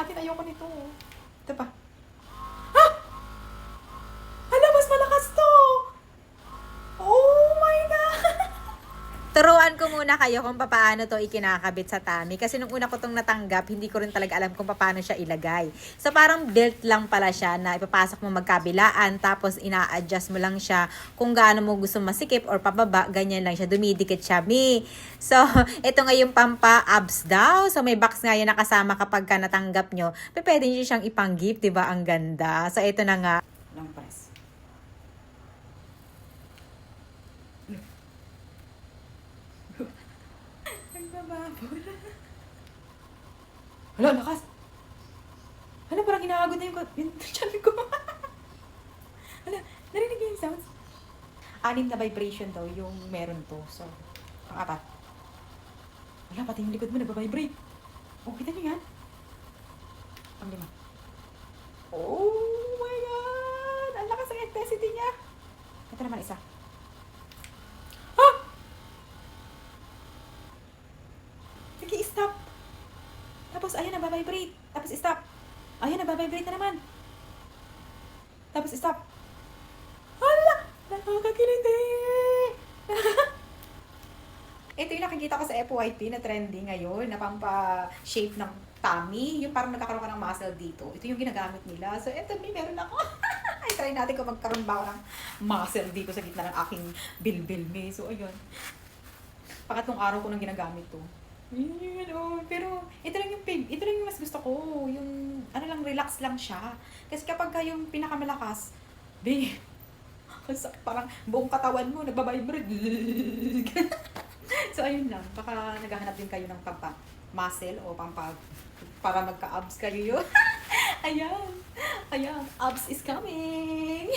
natin. Ayoko nito. Ito pa. Muna kayo kung paano to ikinakabit sa tummy. Kasi nung una ko tong natanggap, hindi ko rin talaga alam kung paano siya ilagay. So parang belt lang pala siya na ipapasok mo magkabilaan, tapos ina-adjust mo lang siya kung gaano mo gusto masikip or pababa, ganyan lang siya. Dumidikit siya, mi. So, ito nga yung pampa-abs daw. So may box nga yun nakasama kapag ka natanggap nyo. Pe, Pwede nyo siyang ipang-gift, di ba? Ang ganda. So ito na nga. Long press. Nagbababol. Hala, lakas. Hala, parang inaagod na yung, yung tiyan ko. Hala, narinig niyo yung sounds? Anim na vibration daw yung meron to. So, ang apat. Wala, pati yung likod mo nagbabibrate. Oh, kita niyo yan? Ang lima. Oh my God! Ang lakas ng intensity niya. Ito naman isa. Stop. Tapos, ayan na, vibrate. Tapos, stop. Ayan na, vibrate na naman. Tapos, stop. Hala! Nakakakiliti! Ito yung nakikita ko sa FYP na trending ngayon, na pampa-shape ng tummy. Yung parang nagkakaroon ka ng muscle dito. Ito yung ginagamit nila. So, ito, may meron ako. Ay, try natin kung magkaroon ba ako ng muscle dito sa gitna ng aking bilbil me. So, ayun. Pangatlong araw ko nang ginagamit to. Yun, oh. Pero, ito lang yung pig. Ito lang yung mas gusto ko. Yung, ano lang, relax lang siya. Kasi kapag ka yung pinakamalakas, be, parang buong katawan mo, nagbabibrate. so, ayun lang. Baka naghahanap din kayo ng pampa muscle o pampa para magka-abs kayo yun. Ayan. Ayan. Abs is coming.